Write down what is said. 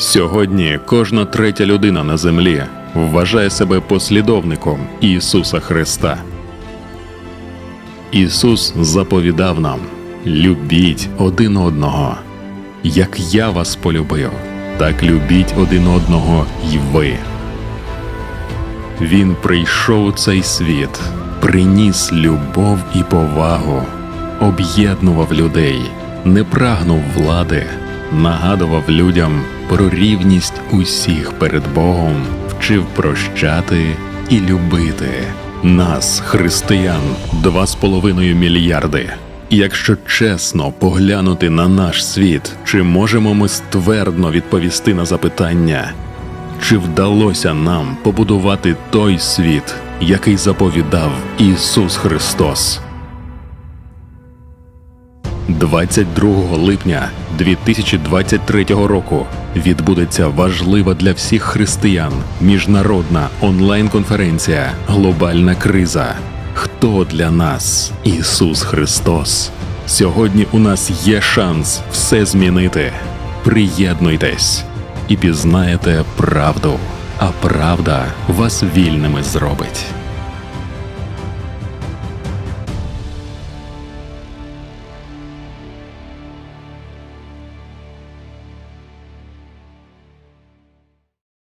Сьогодні кожна третя людина на землі вважає себе послідовником Ісуса Христа. Ісус заповідав нам: любіть один одного. Як я вас полюбив, так любіть один одного й ви. Він прийшов у цей світ, приніс любов і повагу, об'єднував людей, не прагнув влади, нагадував людям про рівність усіх перед Богом, вчив прощати і любити. Нас, християн, два з половиною мільярди. Якщо чесно поглянути на наш світ, чи можемо ми ствердно відповісти на запитання, чи вдалося нам побудувати той світ, який заповідав Ісус Христос? 22 липня 2023 року відбудеться важлива для всіх християн міжнародна онлайн-конференція Глобальна криза. Хто для нас Ісус Христос? Сьогодні у нас є шанс все змінити. Приєднуйтесь і пізнаєте правду, а правда вас вільними зробить.